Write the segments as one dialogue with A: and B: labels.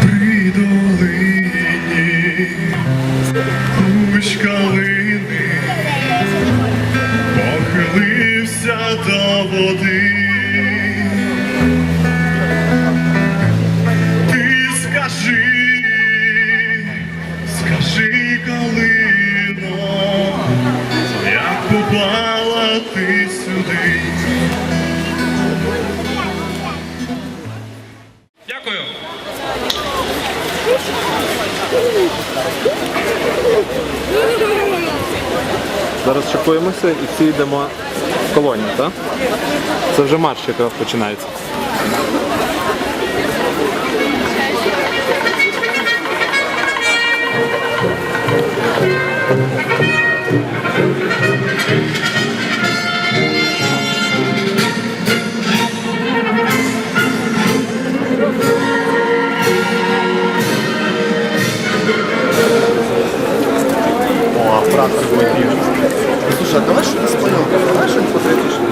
A: При долині калини похилився до води. Ти скажи, скажи, калино, як попала ти сюди.
B: Зараз шикуємося і всі йдемо в колонію, так? Це вже марш, який починається.
A: Thank а Слушай, а давай что-то споем? Давай что-нибудь патриотичное.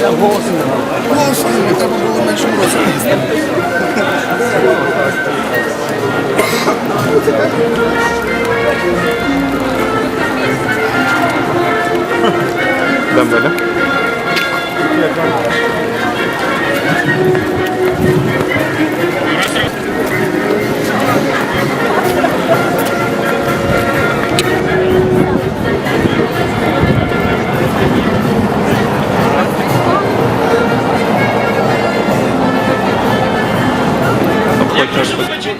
A: Я голос не мав. Голос не дал, это было було менше голосу пісня.
B: да, далі. як